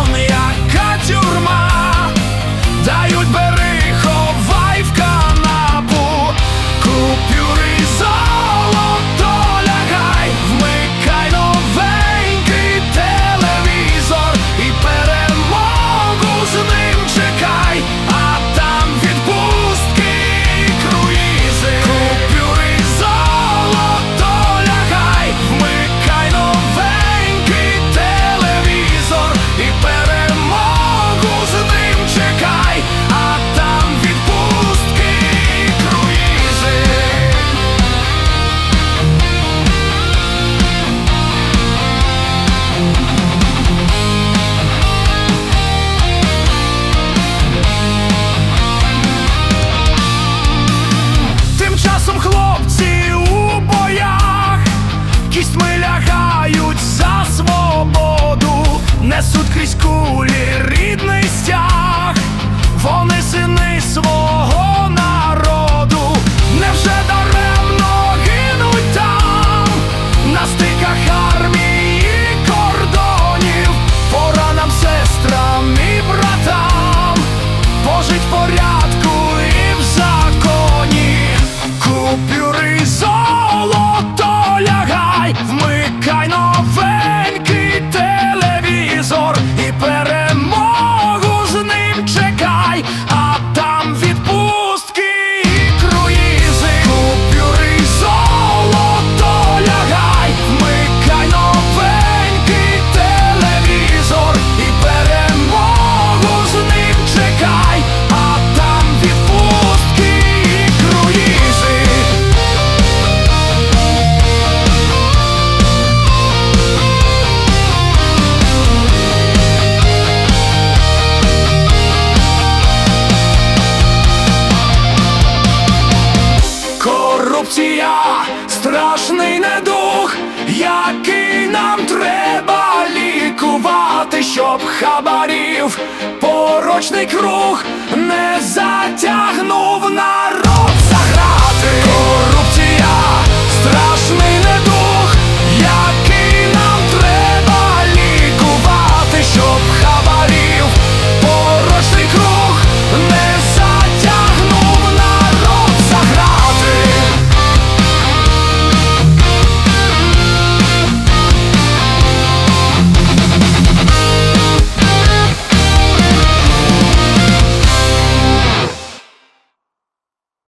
повний, яка тюрма. корупція, страшний недух, який нам треба лікувати, щоб хабарів порочний круг не